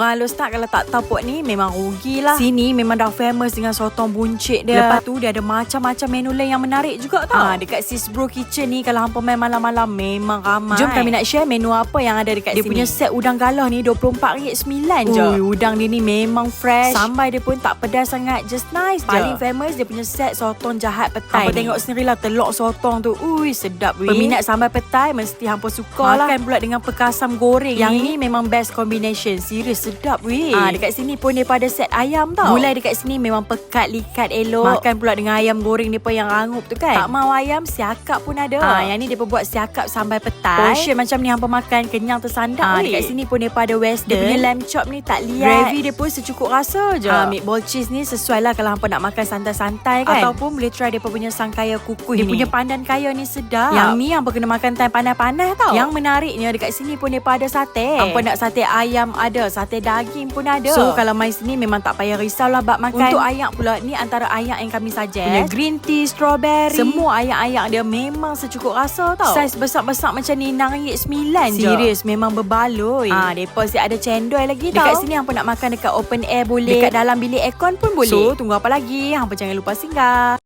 Orang tak kalau tak tahu pok ni memang rugilah. Sini memang dah famous dengan sotong buncit dia. Lepas tu dia ada macam-macam menu lain yang menarik juga tau. Ha, dekat Sis Bro Kitchen ni kalau hampa main malam-malam memang ramai. Jom kami nak share menu apa yang ada dekat dia sini. Dia punya set udang galah ni RM24.9 je. Ui, udang dia ni memang fresh. Sambai dia pun tak pedas sangat. Just nice je. Paling famous dia punya set sotong jahat petai Hampa tengok sendirilah telok sotong tu. Ui, sedap weh. Peminat sambal petai mesti hampa suka lah. Makan pula dengan perkasam goreng Yang ni memang best combination. Serius sedap weh. Ah, dekat sini pun dia pada set ayam tau. Gulai dekat sini memang pekat likat elok. Makan pula dengan ayam goreng pun yang rangup tu kan. Tak mau ayam, siakap pun ada. Ah, yang ni dia pun buat siakap sambal petai. Portion macam ni hampa makan kenyang tersandap ah, Dekat sini pun dia pada western. Dia punya lamb chop ni tak liat. Gravy dia pun secukup rasa je. Ah, meatball cheese ni sesuai lah kalau hampa nak makan santai-santai kan. Ataupun boleh try dia punya sang kaya kukuh dia ni. Dia punya pandan kaya ni sedap. Yang ni hampa kena makan time panas-panas tau. Yang menariknya dekat sini pun dia pada sate. Hampa nak sate ayam ada, sate daging pun ada. So kalau mai sini memang tak payah risau lah bab makan. Untuk ayak pula ni antara ayak yang kami suggest. Punya green tea, strawberry. Semua ayak-ayak dia memang secukup rasa tau. Saiz besar-besar macam ni RM6.9 je. Serius memang berbaloi. Ah, depa si ada cendol lagi tau. Dekat sini hampa nak makan dekat open air boleh. Dekat dalam bilik aircon pun boleh. So tunggu apa lagi? Hampa jangan lupa singgah.